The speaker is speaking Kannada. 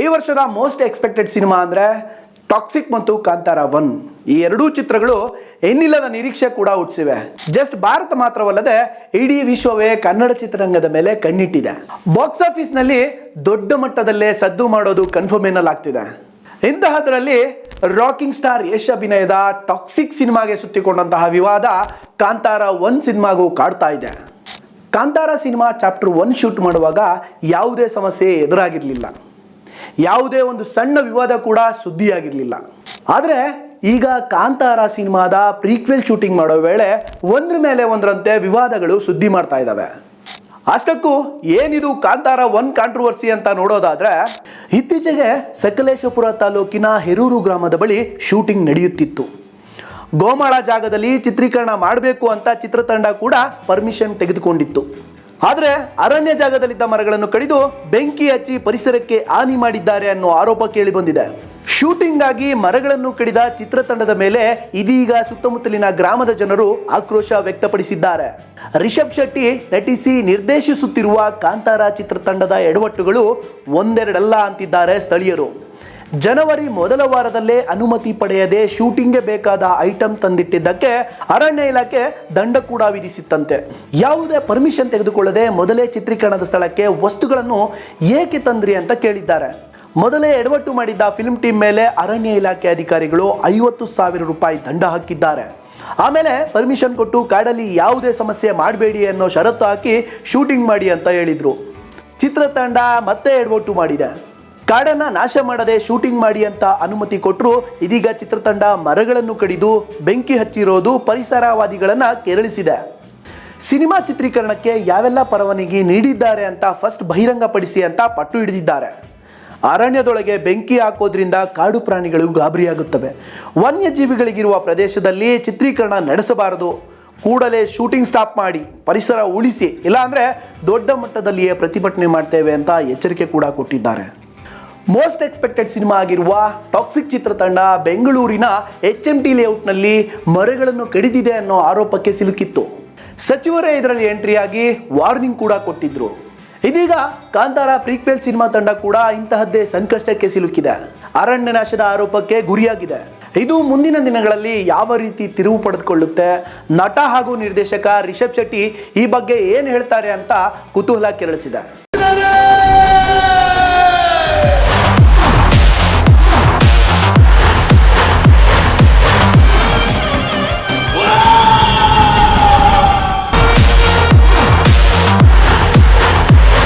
ಈ ವರ್ಷದ ಮೋಸ್ಟ್ ಎಕ್ಸ್ಪೆಕ್ಟೆಡ್ ಸಿನಿಮಾ ಅಂದರೆ ಟಾಕ್ಸಿಕ್ ಮತ್ತು ಕಾಂತಾರ ಒನ್ ಈ ಎರಡೂ ಚಿತ್ರಗಳು ಏನಿಲ್ಲದ ನಿರೀಕ್ಷೆ ಕೂಡ ಹುಟ್ಟಿಸಿವೆ. ಜಸ್ಟ್ ಭಾರತ ಮಾತ್ರವಲ್ಲದೆ ಇಡೀ ವಿಶ್ವವೇ ಕನ್ನಡ ಚಿತ್ರರಂಗದ ಮೇಲೆ ಕಣ್ಣಿಟ್ಟಿದೆ. ಬಾಕ್ಸ್ ಆಫೀಸ್ನಲ್ಲಿ ದೊಡ್ಡ ಮಟ್ಟದಲ್ಲೇ ಸದ್ದು ಮಾಡೋದು ಕನ್ಫರ್ಮ್ ಎನ್ನಲಾಗ್ತಿದೆ. ಇಂತಹದರಲ್ಲಿ ರಾಕಿಂಗ್ ಸ್ಟಾರ್ ಯಶ್ ಅಭಿನಯದ ಟಾಕ್ಸಿಕ್ ಸಿನಿಮಾಗೆ ಸುತ್ತಿಕೊಂಡಂತಹ ವಿವಾದ ಕಾಂತಾರ ಒನ್ ಸಿನಿಮಾಗೂ ಕಾಡ್ತಾ ಇದೆ. ಕಾಂತಾರ ಸಿನಿಮಾ ಚಾಪ್ಟರ್ ಒನ್ ಶೂಟ್ ಮಾಡುವಾಗ ಯಾವುದೇ ಸಮಸ್ಯೆ ಎದುರಾಗಿರಲಿಲ್ಲ. ಯಾವುದೇ ಒಂದು ಸಣ್ಣ ವಿವಾದ ಕೂಡ ಸುದ್ದಿಯಾಗಿರಲಿಲ್ಲ. ಆದರೆ ಈಗ ಕಾಂತಾರ ಸಿನಿಮಾದ ಪ್ರೀಕ್ವೆಲ್ ಶೂಟಿಂಗ್ ಮಾಡೋ ವೇಳೆ ಒಂದ್ರ ಮೇಲೆ ಒಂದರಂತೆ ವಿವಾದಗಳು ಸುದ್ದಿ ಮಾಡ್ತಾ ಇದ್ದಾವೆ ಅಷ್ಟಕ್ಕೂ ಏನಿದು ಕಾಂತಾರ ಒನ್ ಕಾಂಟ್ರವರ್ಸಿ ಅಂತ ನೋಡೋದಾದ್ರೆ ಇತ್ತೀಚೆಗೆ ಸಕಲೇಶಪುರ ತಾಲೂಕಿನ ಹೆರೂರು ಗ್ರಾಮದ ಬಳಿ ಶೂಟಿಂಗ್ ನಡೆಯುತ್ತಿತ್ತು. ಗೋಮಾಳ ಜಾಗದಲ್ಲಿ ಚಿತ್ರೀಕರಣ ಮಾಡಬೇಕು ಅಂತ ಚಿತ್ರತಂಡ ಕೂಡ ಪರ್ಮಿಷನ್ ತೆಗೆದುಕೊಂಡಿತ್ತು. ಆದರೆ ಅರಣ್ಯ ಜಾಗದಲ್ಲಿದ್ದ ಮರಗಳನ್ನು ಕಡಿದು ಬೆಂಕಿ ಹಚ್ಚಿ ಪರಿಸರಕ್ಕೆ ಹಾನಿ ಮಾಡಿದ್ದಾರೆ ಅನ್ನೋ ಆರೋಪ ಕೇಳಿ ಬಂದಿದೆ ಶೂಟಿಂಗ್ ಆಗಿ ಮರಗಳನ್ನು ಕಡಿದ ಚಿತ್ರತಂಡದ ಮೇಲೆ ಇದೀಗ ಸುತ್ತಮುತ್ತಲಿನ ಗ್ರಾಮದ ಜನರು ಆಕ್ರೋಶ ವ್ಯಕ್ತಪಡಿಸಿದ್ದಾರೆ. ರಿಷಬ್ ಶೆಟ್ಟಿ ನಟಿಸಿ ನಿರ್ದೇಶಿಸುತ್ತಿರುವ ಕಾಂತಾರ ಚಿತ್ರತಂಡದ ಎಡವಟ್ಟುಗಳು ಒಂದೆರಡಲ್ಲ ಅಂತಿದ್ದಾರೆ ಸ್ಥಳೀಯರು. ಜನವರಿ ಮೊದಲ ವಾರದಲ್ಲೇ ಅನುಮತಿ ಪಡೆಯದೆ ಶೂಟಿಂಗ್ಗೆ ಬೇಕಾದ ಐಟಮ್ ತಂದಿಟ್ಟಿದ್ದಕ್ಕೆ ಅರಣ್ಯ ಇಲಾಖೆ ದಂಡ ಕೂಡ ವಿಧಿಸಿತ್ತಂತೆ. ಯಾವುದೇ ಪರ್ಮಿಷನ್ ತೆಗೆದುಕೊಳ್ಳದೆ ಮೊದಲೇ ಚಿತ್ರೀಕರಣದ ಸ್ಥಳಕ್ಕೆ ವಸ್ತುಗಳನ್ನು ಏಕೆ ತಂದ್ರಿ ಅಂತ ಕೇಳಿದ್ದಾರೆ. ಮೊದಲೇ ಎಡವಟ್ಟು ಮಾಡಿದ್ದ ಫಿಲ್ಮ್ ಟೀಮ್ ಮೇಲೆ ಅರಣ್ಯ ಇಲಾಖೆ ಅಧಿಕಾರಿಗಳು ಐವತ್ತು ಸಾವಿರ ರೂಪಾಯಿ ದಂಡ ಹಾಕಿದ್ದಾರೆ. ಆಮೇಲೆ ಪರ್ಮಿಷನ್ ಕೊಟ್ಟು ಕಾಡಲ್ಲಿ ಯಾವುದೇ ಸಮಸ್ಯೆ ಮಾಡಬೇಡಿ ಅನ್ನೋ ಷರತ್ತು ಹಾಕಿ ಶೂಟಿಂಗ್ ಮಾಡಿ ಅಂತ ಹೇಳಿದ್ರು. ಚಿತ್ರತಂಡ ಮತ್ತೆ ಎಡವಟ್ಟು ಮಾಡಿದೆ. ಕಾಡನ್ನ ನಾಶ ಮಾಡದೆ ಶೂಟಿಂಗ್ ಮಾಡಿ ಅಂತ ಅನುಮತಿ ಕೊಟ್ಟರು ಇದೀಗ ಚಿತ್ರತಂಡ ಮರಗಳನ್ನು ಕಡಿದು ಬೆಂಕಿ ಹಚ್ಚಿರೋದು ಪರಿಸರವಾದಿಗಳನ್ನ ಕೆರಳಿಸಿದೆ. ಸಿನಿಮಾ ಚಿತ್ರೀಕರಣಕ್ಕೆ ಯಾವೆಲ್ಲ ಪರವಾನಗಿ ನೀಡಿದ್ದಾರೆ ಅಂತ ಫಸ್ಟ್ ಬಹಿರಂಗಪಡಿಸಿ ಅಂತ ಪಟ್ಟು ಹಿಡಿದಿದ್ದಾರೆ. ಅರಣ್ಯದೊಳಗೆ ಬೆಂಕಿ ಹಾಕೋದ್ರಿಂದ ಕಾಡು ಪ್ರಾಣಿಗಳು ಗಾಬರಿಯಾಗುತ್ತವೆ. ವನ್ಯಜೀವಿಗಳಿಗಿರುವ ಪ್ರದೇಶದಲ್ಲಿ ಚಿತ್ರೀಕರಣ ನಡೆಸಬಾರದು. ಕೂಡಲೇ ಶೂಟಿಂಗ್ ಸ್ಟಾಪ್ ಮಾಡಿ, ಪರಿಸರ ಉಳಿಸಿ, ಇಲ್ಲಾಂದ್ರೆ ದೊಡ್ಡ ಮಟ್ಟದಲ್ಲಿಯೇ ಪ್ರತಿಭಟನೆ ಮಾಡ್ತೇವೆ ಅಂತ ಎಚ್ಚರಿಕೆ ಕೂಡ ಕೊಟ್ಟಿದ್ದಾರೆ. ಮೋಸ್ಟ್ ಎಕ್ಸ್ಪೆಕ್ಟೆಡ್ ಸಿನಿಮಾ ಆಗಿರುವ ಟಾಕ್ಸಿಕ್ ಚಿತ್ರತಂಡ ಬೆಂಗಳೂರಿನ ಎಚ್ ಎಂ ಟಿ ಲೇಔಟ್ನಲ್ಲಿ ಮರಗಳನ್ನು ಕಡಿದಿದೆ ಅನ್ನೋ ಆರೋಪಕ್ಕೆ ಸಿಲುಕಿತ್ತು. ಸಚಿವರೇ ಇದರಲ್ಲಿ ಎಂಟ್ರಿಯಾಗಿ ವಾರ್ನಿಂಗ್ ಕೂಡ ಕೊಟ್ಟಿದ್ರು. ಇದೀಗ ಕಾಂತಾರ ಪ್ರೀಕ್ವೆಲ್ ಸಿನಿಮಾ ತಂಡ ಕೂಡ ಇಂತಹದ್ದೇ ಸಂಕಷ್ಟಕ್ಕೆ ಸಿಲುಕಿದೆ. ಅರಣ್ಯ ನಾಶದ ಆರೋಪಕ್ಕೆ ಗುರಿಯಾಗಿದೆ. ಇದು ಮುಂದಿನ ದಿನಗಳಲ್ಲಿ ಯಾವ ರೀತಿ ತಿರುವು ಪಡೆದುಕೊಳ್ಳುತ್ತೆ? ನಟ ಹಾಗೂ ನಿರ್ದೇಶಕ ರಿಷಬ್ ಶೆಟ್ಟಿ ಈ ಬಗ್ಗೆ ಏನು ಹೇಳ್ತಾರೆ ಅಂತ ಕುತೂಹಲ ಕೆರಳಿಸಿದೆ.